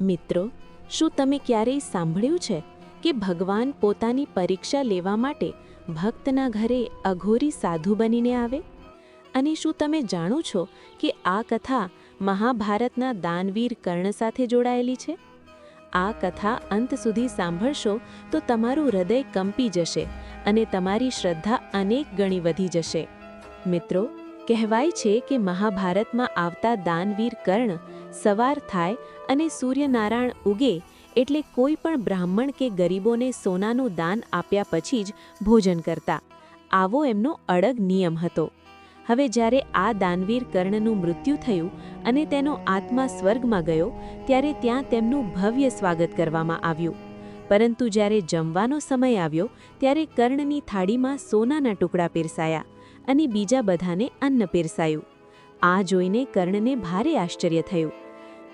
મિત્રો, શું તમે ક્યારેય સાંભળ્યું છે કે ભગવાન પોતાની પરીક્ષા લેવા માટે ભક્તના ઘરે અઘોરી સાધુ બનીને આવે? અને શું તમે જાણો છો કે આ કથા મહાભારતના દાનવીર કર્ણ સાથે જોડાયેલી છે? આ કથા અંત સુધી સાંભળશો તો તમારું હૃદય કંપી જશે અને તમારી શ્રદ્ધા અનેક ગણી વધી જશે. મિત્રો, કહેવાય છે કે મહાભારતમાં આવતા દાનવીર કર્ણ સવાર થાય અને સૂર્યનારાયણ ઉગે એટલે કોઈ પણ બ્રાહ્મણ કે ગરીબોને સોનાનું દાન આપ્યા પછી જ ભોજન કરતા. આવો એમનો અડગ નિયમ હતો. હવે જ્યારે આ દાનવીર કર્ણનું મૃત્યુ થયું અને તેનો આત્મા સ્વર્ગમાં ગયો, ત્યારે ત્યાં તેમનું ભવ્ય સ્વાગત કરવામાં આવ્યું. પરંતુ જ્યારે જમવાનો સમય આવ્યો, ત્યારે કર્ણની થાળીમાં સોનાના ટુકડા પીરસાયા અને બીજા બધાને અન્ન પીરસાયું. આ જોઈને કર્ણને ભારે આશ્ચર્ય થયું.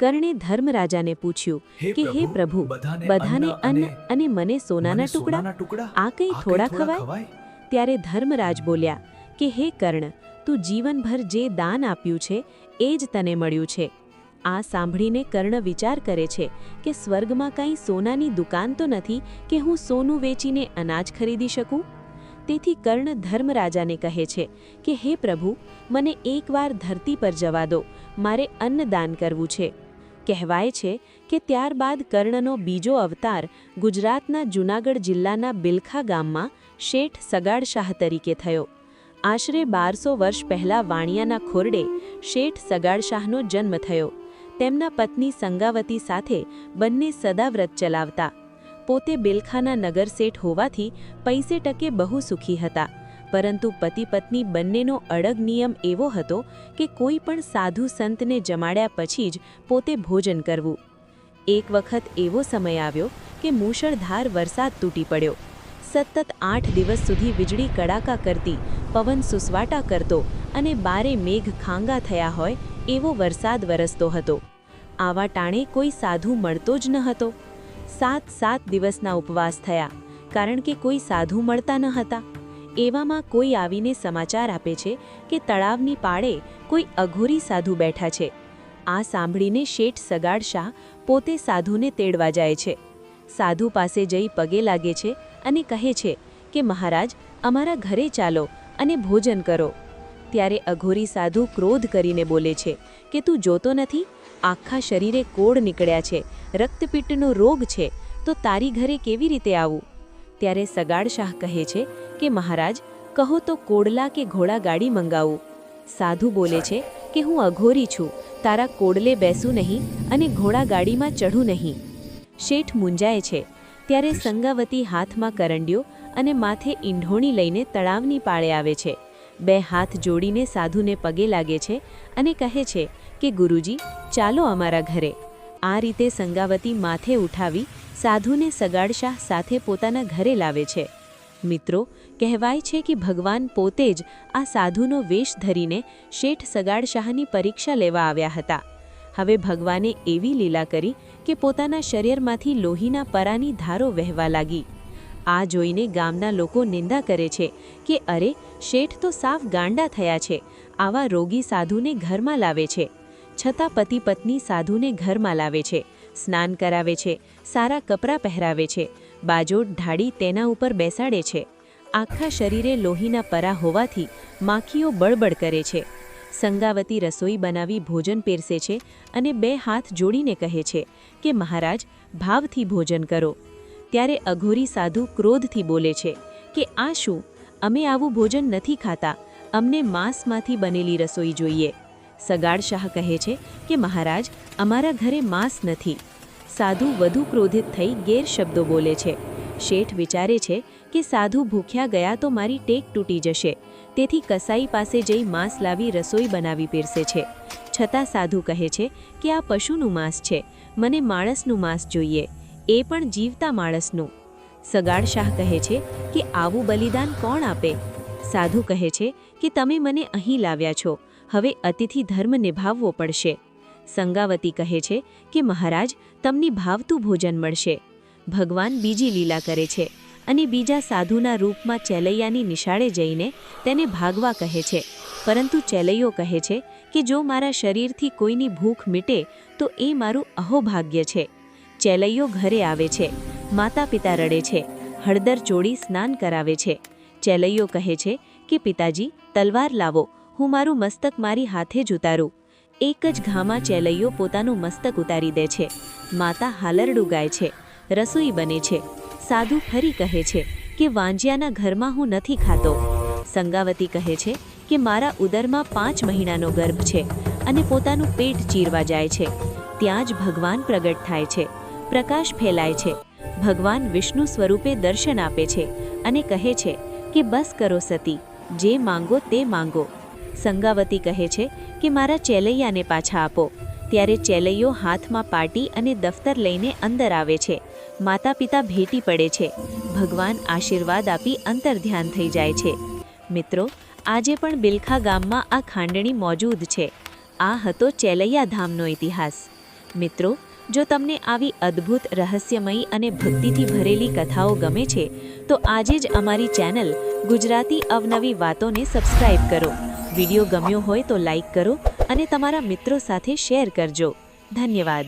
કર્ણે ધર્મરાજાને પૂછ્યું કે હે પ્રભુ બધાને અન્ન અને મને સોનાના ટુકડા? આ કંઈ થોડા ખવાય? ત્યારે ધર્મરાજ બોલ્યા કે હે કર્ણ તું જીવનભર જે દાન આપ્યું છે એ જ તને મળ્યું છે. આ સાંભળીને કર્ણ વિચાર કરે છે કે સ્વર્ગમાં કાંઈ સોનાની દુકાન તો નથી કે હું સોનું વેચીને અનાજ ખરીદી શકું? તેથી કર્ણ ધર્મરાજાને કહે છે કે, હે પ્રભુ, મને એકવાર ધરતી પર જવા દો. મારે અન્નદાન કરવું છે. કહેવાય છે કે ત્યારબાદ કર્ણનો બીજો અવતાર ગુજરાતના જૂનાગઢ જિલ્લાના બિલખા ગામમાં શેઠ સગાડ શાહ તરીકે થયો. આશરે બારસો વર્ષ પહેલાં વાણિયાના ખોરડે શેઠ સગાડ શાહનો જન્મ થયો. તેમના પત્ની સંગાવતી સાથે બંને સદાવ્રત ચલાવતા પોતે બિલખાના નગરસેઠ હોવાથી પૈસે ટકે બહુ સુખી હતા. પરંતુ પતિ પત્ની બંનેનો અડગ નિયમ એવો હતો કે કોઈ પણ સાધુ સંતને જમાડ્યા પછી જ પોતે ભોજન કરવું. એક વખત એવો સમય આવ્યો કે મૂષળધાર વરસાદ તૂટી પડ્યો. સતત આઠ દિવસ સુધી વીજળી કડાકા કરતી, પવન સુસવાટા કરતો અને બારે મેઘ ખાંગા થયા હોય એવો વરસાદ વરસતો હતો. આવા ટાણે કોઈ સાધુ મળતો જ ન હતો. સાત સાત દિવસના ઉપવાસ થયા, કારણ કે કોઈ સાધુ મળતા ન હતા. એવામાં કોઈ આવીને સમાચાર આપે છે કે તળાવની પાળે કોઈ અઘોરી સાધુ બેઠા છે. આ સાંભળીને શેઠ સગાડ શાહ પોતે સાધુને તેડવા જાય છે. સાધુ પાસે જઈ પગે લાગે છે અને કહે છે કે, મહારાજ, અમારા ઘરે ચાલો અને ભોજન કરો. ત્યારે અઘોરી સાધુ ક્રોધ કરીને બોલે છે કે, તું જોતો નથી? આખા શરીરે કોડ નીકળ્યા છે. રક્તપિત્તનો રોગ છે, તો તારી ઘરે કેવી રીતે આવું? ત્યારે સગાડ શાહ કહે છે કે, મહારાજ, કહો તો કોડલા કે ઘોડાગાડી મંગાવું. સાધુ બોલે છે કે, હું અઘોરી છું, તારા કોડલે બેસું નહીં અને ઘોડાગાડીમાં ચઢું નહીં. શેઠ મૂંઝાય છે. ત્યારે સંગાવતી હાથમાં કરંડ્યો અને માથે ઈંઢોણી લઈને તળાવની પાળે આવે છે. બે હાથ જોડીને સાધુને પગે લાગે છે અને કહે છે કે, ગુરુજી, ચાલો અમારા ઘરે. આ રીતે સંગાવતી માથે ઉઠાવી સાધુને સગાડશાહ સાથે પોતાના ઘરે લાવે છે. મિત્રો, કહેવાય છે કે ભગવાન પોતે જ આ સાધુનો વેશ ધરીને શેઠ સગાડશાહની પરીક્ષા લેવા આવ્યા હતા. હવે ભગવાને એવી લીલા કરી કે પોતાના શરીરમાંથી લોહીના પરાની ધારો વહેવા લાગી. આ જોઈને ગામના લોકો નિંદા કરે છે કે, અરે, શેઠ તો સાફ ગાંડા થયા છે. આવા રોગી સાધુને ઘરમાં લાવે છે. છતાં પતિ પત્ની સાધુને ઘરમાં લાવે છે, સ્નાન કરાવે છે, સારા કપડાં પહેરાવે છે બાજોટ ઢાળી તેના ઉપર બેસાડે છે. આખા શરીરે લોહીના પરા હોવાથી માખીઓ બળબડ કરે છે. સંગાવતી રસોઈ બનાવી ભોજન પીરસે છે અને બે હાથ જોડીને કહે છે કે, મહારાજ, ભાવથી ભોજન કરો. ત્યારે અઘોરી સાધુ ક્રોધથી બોલે છે કે, આ શું? અમે આવું ભોજન નથી ખાતા. અમને માંસમાંથી બનેલી રસોઈ જોઈએ. સગાડ શાહ કહે છે કે, મહારાજ, અમારા ઘરે માંસ નથી. સાધુ વધુ ક્રોધિત થઈ ગેરશબ્દો બોલે છે. શેઠ વિચારે છે કે, સાધુ ભૂખ્યા ગયા તો મારી ટેક તૂટી જશે. તેથી કસાઈ પાસે જઈ માંસ લાવી રસોઈ બનાવી પીરસે છે. છતાં સાધુ કહે છે કે, આ પશુનું માંસ છે. મને માણસનું માંસ જોઈએ. એ પણ જીવતા માણસનું. સગાડ શાહ કહે છે કે, આવું બલિદાન કોણ આપે? સાધુ કહે છે કે, તમે મને અહીં લાવ્યા છો. હવે અતિથિ ધર્મ નિભાવવો પડશે. સંગાવતી કહે છે કે, મહારાજ, તમને ભાવતું ભોજન મળશે. ભગવાન બીજી લીલા કરે છે અને બીજા સાધુના રૂપમાં ચેલૈયાની નિશાળે જઈને તેને ભાગવા કહે છે. પરંતુ ચેલૈયો કહે છે કે, જો મારા શરીરથી કોઈની ભૂખ મીટે, તો એ મારું અહોભાગ્ય છે. ચેલૈયો ઘરે આવે છે. માતા પિતા રડે છે. હળદર ચોળી સ્નાન કરાવે છે. ચેલૈયો કહે છે કે, પિતાજી, તલવાર લાવો. હું મારું મસ્તક મારી હાથે જ ઉતારું. એક જ ઘામાં ચેલૈયો પોતાનું મસ્તક ઉતારી દે છે. માતા હાલરડું ગાય છે. રસોઈ બને છે. સાધુ ફરી કહે છે કે, વાંજિયાના ઘરમાં હું નથી ખાતો. સંગાવતી કહે છે કે, મારા ઉદરમાં પાંચ મહિનાનો ગર્ભ છે અને પોતાનું પેટ ચીરવા જાય છે. ત્યાં જ ભગવાન પ્રગટ થાય છે. પ્રકાશ ફેલાય છે. ભગવાન વિષ્ણુ સ્વરૂપે દર્શન આપે છે અને કહે છે કે, બસ કરો સતી. જે માંગો તે માંગો. સંગાવતી કહે છે કે મારા ચેલૈયાને પાછા આપો. ત્યારે ચેલૈયો હાથમાં પાટી અને દફતર લઈને અંદર આવે છે. માતા પિતા ભેટી પડે છે. ભગવાન આશીર્વાદ આપી અંતર ધ્યાન થઈ જાય છે. મિત્રો, આજે પણ બિલખા ગામમાં આ ખાંડણી મોજૂદ છે. આ હતો ચેલૈયા ધામનો ઇતિહાસ. મિત્રો, જો તમને આવી અદ્ભુત, રહસ્યમયી અને ભક્તિથી ભરેલી કથાઓ ગમે છે, તો આજે જ અમારી ચેનલ ગુજરાતી અવનવી વાતોને સબસ્ક્રાઇબ કરો. વીડિયો ગમ્યો હોય તો લાઈક કરો અને તમારા મિત્રો સાથે શેર કરજો. ધન્યવાદ.